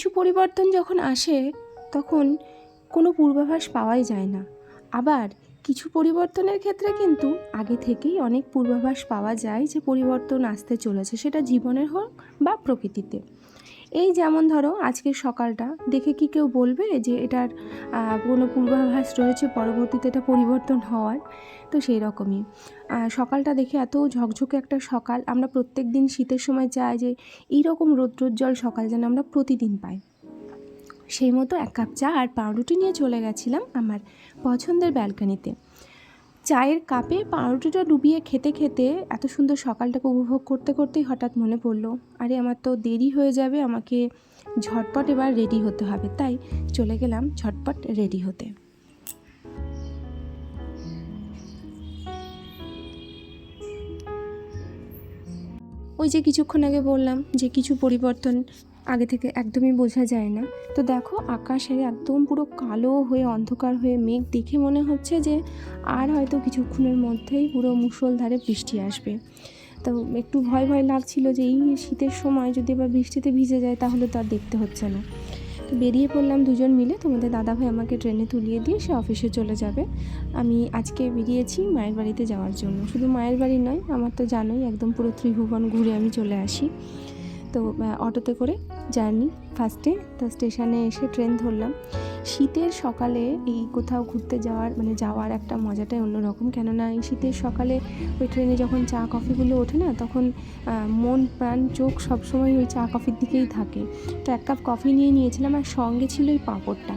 কিছু পরিবর্তন যখন আসে, তখন কোনো পূর্বাভাস পাওয়াই যায় না। আবার কিছু পরিবর্তনের ক্ষেত্রে কিন্তু আগে থেকেই অনেক পূর্বাভাস পাওয়া যায় যে পরিবর্তন আসতে চলেছে, সেটা জীবনের হোক বা প্রকৃতিতে। এই যেমন ধরো আজকের সকালটা, দেখে কি কেউ বলবে যে এটার কোনো পূর্বাভাস রয়েছে, পরবর্তীতে এটা পরিবর্তন হওয়ার? তো সেই রকমই সকালটা দেখে এত ঝকঝকে একটা সকাল, আমরা প্রত্যেক দিন শীতের সময় চাই যে এইরকম রৌদ্রোজ্জ্বল সকাল যেন আমরা প্রতিদিন পাই। সেই মতো এক কাপ চা আর পাউরুটি নিয়ে চলে গেছিলাম আমার পছন্দের ব্যালকানিতে। চায়ের কাপে পাউরুটিটা ডুবিয়ে খেতে খেতে এত সুন্দর সকালটাকে উপভোগ করতে করতেই হঠাৎ মনে পড়ল, আরে আমার তো দেরি হয়ে যাবে, আমাকে ঝটপট এবার রেডি হতে হবে। তাই চলে গেলাম ঝটপট রেডি হতে। ওই যে কিছুক্ষণ আগে বললাম যে কিছু পরিবর্তন আগে থেকে একদমই বোঝা যায় না। তো দেখো আকাশে একদম পুরো কালো হয়ে, অন্ধকার হয়ে মেঘ দেখে মনে হচ্ছে যে আর হয়তো কিছুক্ষণের মধ্যেই পুরো মুষলধারে বৃষ্টি আসবে। তো একটু ভয় ভয় লাগছিল যে এই শীতের সময় যদি এবার বৃষ্টিতে ভিজে যায় তাহলে তো আর দেখতে হচ্ছে না। তো বেরিয়ে পড়লাম দুজন মিলে, তোমাদের দাদাভাই আমাকে ট্রেনে তুলিয়ে দিয়ে সে অফিসে চলে যাবে। আমি আজকে বেরিয়েছি মায়ের বাড়িতে যাওয়ার জন্য। শুধু মায়ের বাড়ি নয়, আমার তো জানোই একদম পুরো ত্রিভুবন ঘুরে আমি চলে আসি। তো অটোতে করে জার্নি ফার্স্টে তো স্টেশনে এসে ট্রেন ধরলাম। শীতের সকালে এই কোথাও ঘুরতে যাওয়ার মানে যাওয়ার একটা মজাটাই অন্যরকম। কেননা এই শীতের সকালে ওই ট্রেনে যখন চা কফিগুলো ওঠে না, তখন মন, প্রাণ, চোখ সবসময় ওই চা কফির দিকেই থাকে। তো এক কাপ কফি নিয়ে নিয়েছিলাম আর সঙ্গে ছিল ওই পাঁপড়টা।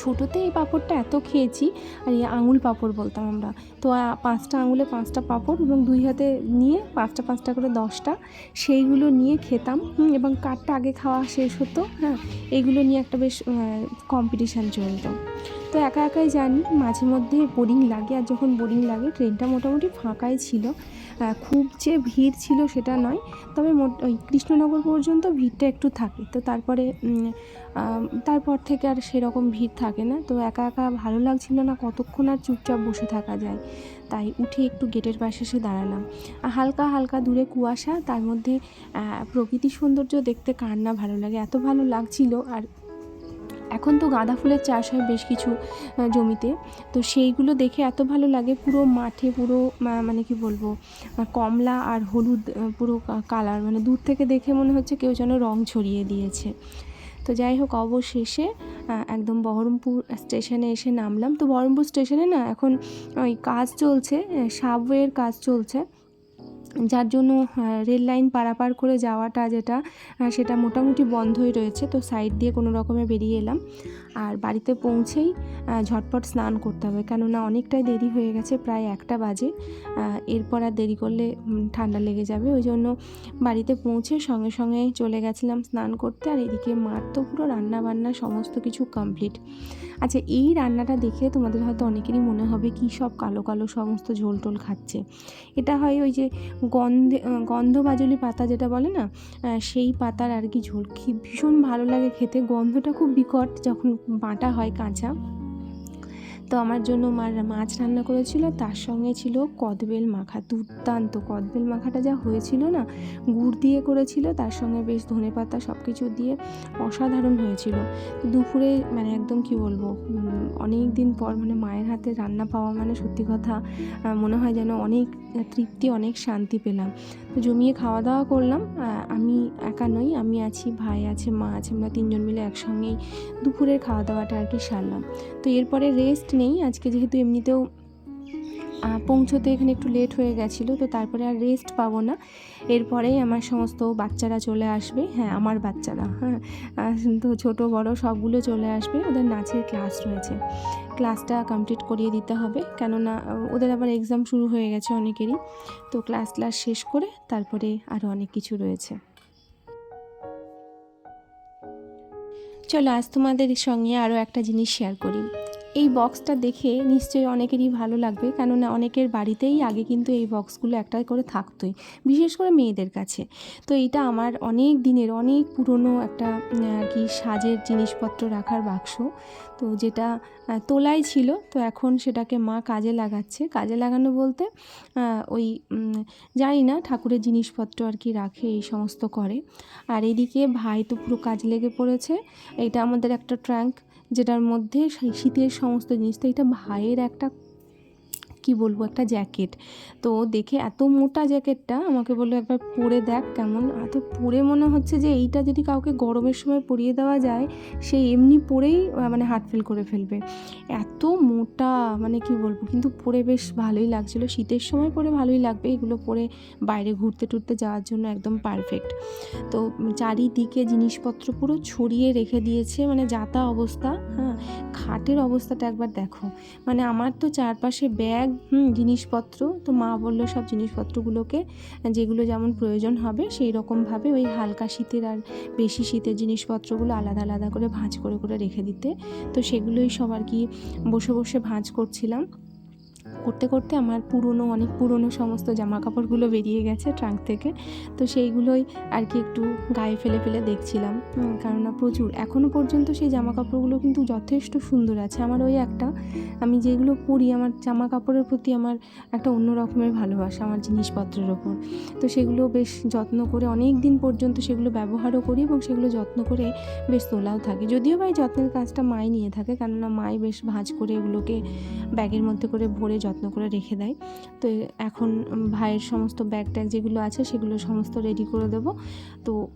ছোটোতে এই পাঁপড়টা এত খেয়েছি, আর এই আঙুল পাঁপড় বলতাম আমরা। তো পাঁচটা আঙুলে পাঁচটা পাঁপড় এবং দুই হাতে নিয়ে পাঁচটা পাঁচটা করে দশটা, সেইগুলো নিয়ে খেতাম। এবং কাঠটা আগে খাওয়া শেষ হতো হ্যাঁ? এইগুলো নিয়ে একটা বেশ কম্পিটিশান চলতো। তো একা একাই জানি মাঝে মধ্যে বোরিং লাগে আর যখন বোরিং লাগে, ট্রেনটা মোটামুটি ফাঁকাই ছিল। খুব যে ভিড় ছিল সেটা নয়, তবে ওই কৃষ্ণনগর পর্যন্ত ভিড়টা একটু থাকে। তো তারপরে তারপর থেকে আর সেরকম ভিড় থাকে না। তো একা একা ভালো লাগছিল না, কতক্ষণ আর চুপচাপ বসে থাকা যায়। তাই উঠে একটু গেটের পাশে এসে দাঁড়ালাম। হালকা হালকা দূরে কুয়াশা, তার মধ্যে প্রকৃতি সৌন্দর্য দেখতে কার না ভালো লাগে। এত ভালো লাগছিল আর এখন তো গাঁদা ফুলের চাষ হয় বেশ কিছু জমিতে। তো সেইগুলো দেখে এত ভালো লাগে, পুরো মাঠে পুরো মানে কি বলব কমলা আর হলুদ পুরো কালার। মানে দূর থেকে দেখে মনে হচ্ছে কেউ যেন রং ছড়িয়ে দিয়েছে। তো যাই হোক, অবশেষে একদম বহরমপুর স্টেশনে এসে নামলাম। তো বহরমপুর স্টেশনে না এখন ওই কাজ চলছে সাবওয়ের কাজ চলছে। যার জন্য রেল লাইন পারাপার করে যাওয়াটা যেটা সেটা মোটামুটি বন্ধই রয়েছে। তো সাইড দিয়ে কোনো রকমে বেরিয়ে এলাম। আর বাড়িতে পৌঁছেই ঝটপট স্নান করতে হবে। কেননা অনেকটাই দেরি হয়ে গেছে প্রায় একটা বাজে। এরপর আর দেরি করলে ঠান্ডা লেগে যাবে। ওই জন্য বাড়িতে পৌঁছে সঙ্গে সঙ্গে চলে গেছিলাম স্নান করতে। আর এদিকে মার তো পুরো রান্না বান্না সমস্ত কিছু কমপ্লিট। আচ্ছা এই রান্নাটা দেখে তোমাদের হয়তো অনেকেরই মনে হবে কী সব কালো কালো সমস্ত ঝোল টোল খাচ্ছে। এটা হয় ওই যে গন্ধে আহ, গন্ধবাজলি পাতা যেটা বলে না সেই পাতার আর কি ঝোল। কি ভীষণ ভালো লাগে খেতে। গন্ধটা খুব বিকট যখন বাটা হয় কাঁচা। তো আমার জন্য মার মাছ রান্না করেছিল, তার সঙ্গে ছিল কদবেল মাখা, দুর্দান্ত কদবেল মাখাটা যা হয়েছিল না, গুড় দিয়ে করেছিল, তার সঙ্গে বেশ ধনে পাতা সব কিছু দিয়ে অসাধারণ হয়েছিল। দুপুরে মানে একদম কি বলব অনেক দিন পর মানে মায়ের হাতে রান্না পাওয়া মানে সত্যি কথা মনে হয় যেন অনেক তৃপ্তি, অনেক শান্তি পেলাম। তো জমিয়ে খাওয়া দাওয়া করলাম আমি একা নই, আমি আছি, ভাই আছে, মা আছে, আমরা তিনজন মিলে একসঙ্গেই দুপুরের খাওয়া দাওয়াটা আর কি সারলাম। তো এরপরে রেস্ট নেই, আজকে যেহেতু এমনিতেও পৌঁছতে এখানে একটু লেট হয়ে গেছিল, তো তারপরে আর রেস্ট পাবো না। এরপরেই আমার সমস্ত বাচ্চারা চলে আসবে। হ্যাঁ আমার বাচ্চারা হ্যাঁ তো ছোটো, বড় সবগুলো চলে আসবে। ওদের নাচের ক্লাস রয়েছে। ক্লাসটা কমপ্লিট করিয়ে দিতে হবে। কেননা, ওদের আবার এক্সাম শুরু হয়ে গেছে অনেকেরই। তো ক্লাস ক্লাস শেষ করে তারপরে আরও অনেক কিছু রয়েছে। চলো, আজ তোমাদের সঙ্গে আরও একটা জিনিস শেয়ার করি। এই বক্সটা দেখে নিশ্চয়ই অনেকেরই ভালো লাগবে। কেননা অনেকের বাড়িতেই আগে কিন্তু এই বক্সগুলো একটা করে থাকতোই, বিশেষ করে মেয়েদের কাছে। তো এটা আমার অনেক দিনের, অনেক পুরনো একটা আর কি সাজের জিনিসপত্র রাখার বাক্স। তো যেটা তোলাই ছিল, তো এখন সেটাকে মা কাজে লাগাচ্ছে। কাজে লাগানো বলতে ওই জানি না, ঠাকুরের জিনিসপত্র আর কি রাখে, এই সমস্ত করে। আর এদিকে ভাই তো পুরো কাজ লেগে পড়েছে। এটা আমাদের একটা ট্র্যাঙ্ক যেটার মধ্যে শীতের সমস্ত জিনিস তো এটা ভাইয়ের একটা কি বলব, একটা জ্যাকেট। তো দেখে এত মোটা জ্যাকেটটা আমাকে বলল, একবার পরে দেখ কেমন। এত পরে মনে হচ্ছে যে এইটা যদি কাউকে গরমের সময় পরিয়ে দেওয়া যায়, সে এমনি পরেই মানে হার্ট ফেল করে ফেলবে। এত মোটা মানে কি বলব, কিন্তু পরে বেশ ভালোই লাগছিল। শীতের সময় পরে ভালোই লাগবে, এগুলো পরে বাইরে ঘুরতে টুরতে যাওয়ার জন্য একদম পারফেক্ট তো চারিদিকে জিনিসপত্র পুরো ছড়িয়ে রেখে দিয়েছে মানে যাতা অবস্থা হ্যাঁ। খাটের অবস্থাটা একবার দেখো। মানে আমার তো চারপাশে ব্যাগ হুম, জিনিসপত্র। তো মা বলল সব জিনিসপত্রগুলোকে, যেগুলো যেমন প্রয়োজন হবে সেই রকমভাবে ওই হালকা শীতের আর বেশি শীতের জিনিসপত্রগুলো আলাদা আলাদা করে ভাঁজ করে করে রেখে দিতে। তো সেগুলোই সবার কি বসে বসে ভাঁজ করছিলাম। করতে করতে আমার পুরনো, অনেক পুরনো সমস্ত জামা কাপড়গুলো বেরিয়ে গেছে ট্রাঙ্ক থেকে। তো সেইগুলোই আর কি একটু গায়ে ফেলে ফেলে দেখছিলাম। কেননা প্রচুর। এখনও পর্যন্ত সেই জামা কাপড়গুলো কিন্তু যথেষ্ট সুন্দর আছে। আমার ওই একটা, আমি যেগুলো পরি, আমার জামা কাপড়ের প্রতি আমার একটা অন্য রকমের ভালোবাসা, আমার জিনিসপত্রের ওপর। তো সেগুলো বেশ যত্ন করে অনেক দিন পর্যন্ত সেগুলো ব্যবহারও করি এবং সেগুলো যত্ন করে বেশ তোলাও থাকে। যদিও বা এই যত্নের কাজটা মাই নিয়ে থাকে, কেননা মাই বেশ ভাঁজ করে এগুলোকে ব্যাগের মধ্যে করে ভরে যত্ন করে রেখে দেয়। তো এখন ভাইয়ের সমস্ত ব্যাগ ট্যাগ যেগুলো আছে সেগুলো সমস্ত রেডি করে দেবো। তো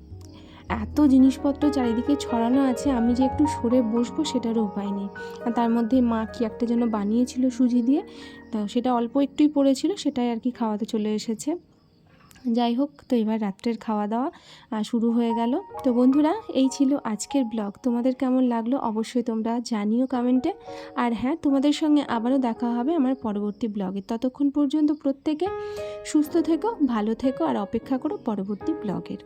এত জিনিসপত্র চারিদিকে ছড়ানো আছে, আমি যে একটু সরে বসবো সেটারও উপায় নেই। আর তার মধ্যে মা কি একটা যেন বানিয়েছিল সুজি দিয়ে, তো সেটা অল্প একটুই পড়েছিল, সেটাই আর কি খাওয়াতে চলে এসেছে। যাই হোক, তো এবার রাত্রের খাওয়া দাওয়া শুরু হয়ে গেল। তো বন্ধুরা, এই ছিল আজকের ব্লগ। তোমাদের কেমন লাগল অবশ্যই তোমরা জানিও কমেন্টে। আর হ্যাঁ তোমাদের সঙ্গে আবারও দেখা হবে আমার পরবর্তী ব্লগে। ততক্ষণ পর্যন্ত প্রত্যেকে সুস্থ থেকো, ভালো থেকো, আর অপেক্ষা করো পরবর্তী ব্লগের।